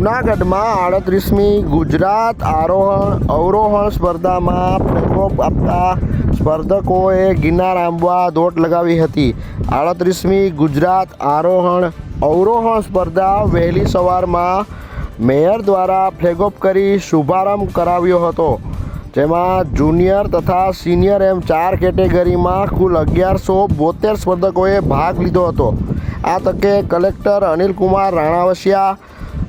જૂનાગઢમાં આડત્રીસમી ગુજરાત આરોહણ, અવરોહણ સ્પર્ધામાં પ્રકોપ આપતા સ્પર્ધકોએ ગિરનાર આંબવા દોટ લગાવી હતી. આડત્રીસમી ગુજરાત આરોહણ, અવરોહણ સ્પર્ધા વહેલી સવારમાં મેયર દ્વારા ફ્લેગ કરી શુભારંભ કરાવ્યો હતો. જેમાં જુનિયર તથા સિનિયર એમ ચાર કેટેગરીમાં કુલ અગિયારસો બોતેર સ્પર્ધકોએ ભાગ લીધો હતો. આ તકે કલેક્ટર અનિલકુમાર રાણાવસિયા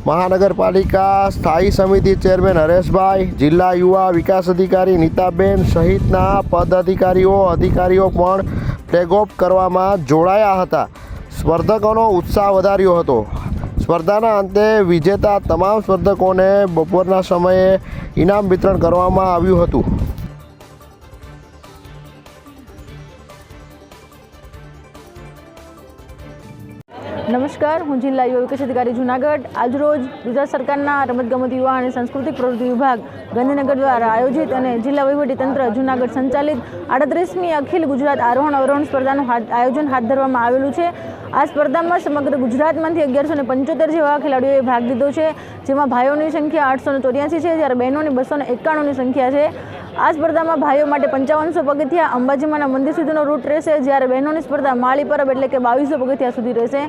મહાનગરપાલિકા સ્થાયી સમિતિ ચેરમેન હરેશભાઈ, જિલ્લા યુવા વિકાસ અધિકારી નીતાબેન સહિતના પદાધિકારીઓ, અધિકારીઓ પણ ફ્લેગ કરવામાં જોડાયા હતા. સ્પર્ધકોનો ઉત્સાહ વધાર્યો હતો. સ્પર્ધાના અંતે વિજેતા તમામ સ્પર્ધકોને બપોરના સમયે ઇનામ વિતરણ કરવામાં આવ્યું હતું. નમસ્કાર, હું જિલ્લા યુવા વિકાસ અધિકારી જુનાગઢ. આજરોજ ગુજરાત સરકારના રમતગમત યુવા અને સાંસ્કૃતિક પ્રવૃત્તિ વિભાગ ગાંધીનગર દ્વારા આયોજિત અને જિલ્લા વહીવટીતંત્ર જુનાગઢ સંચાલિત આડત્રીસમી અખિલ ગુજરાત આરોહણ અવરોહણ સ્પર્ધાનું આયોજન હાથ ધરવામાં આવેલું છે. આ સ્પર્ધામાં સમગ્ર ગુજરાતમાંથી અગિયારસો ને પંચોતેર જેવા ખેલાડીઓએ ભાગ લીધો છે, જેમાં ભાઈઓની સંખ્યા આઠસો ને ચોર્યાસી છે, જ્યારે બહેનોની બસો ને એકાણુંની સંખ્યા છે. આ સ્પર્ધામાં ભાઈઓ માટે પંચાવનસો પગથિયા અંબાજીમાંના મંદિર સુધીનો રૂટ રહેશે, જ્યારે બહેનોની સ્પર્ધા માળી પરબ એટલે કે બાવીસો પગથિયા સુધી રહેશે.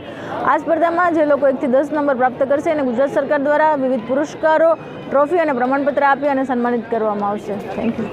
આ સ્પર્ધામાં જે લોકો એકથી દસ નંબર પ્રાપ્ત કરશે અને ગુજરાત સરકાર દ્વારા વિવિધ પુરસ્કારો, ટ્રોફી અને પ્રમાણપત્ર આપી અને સન્માનિત કરવામાં આવશે. Thank you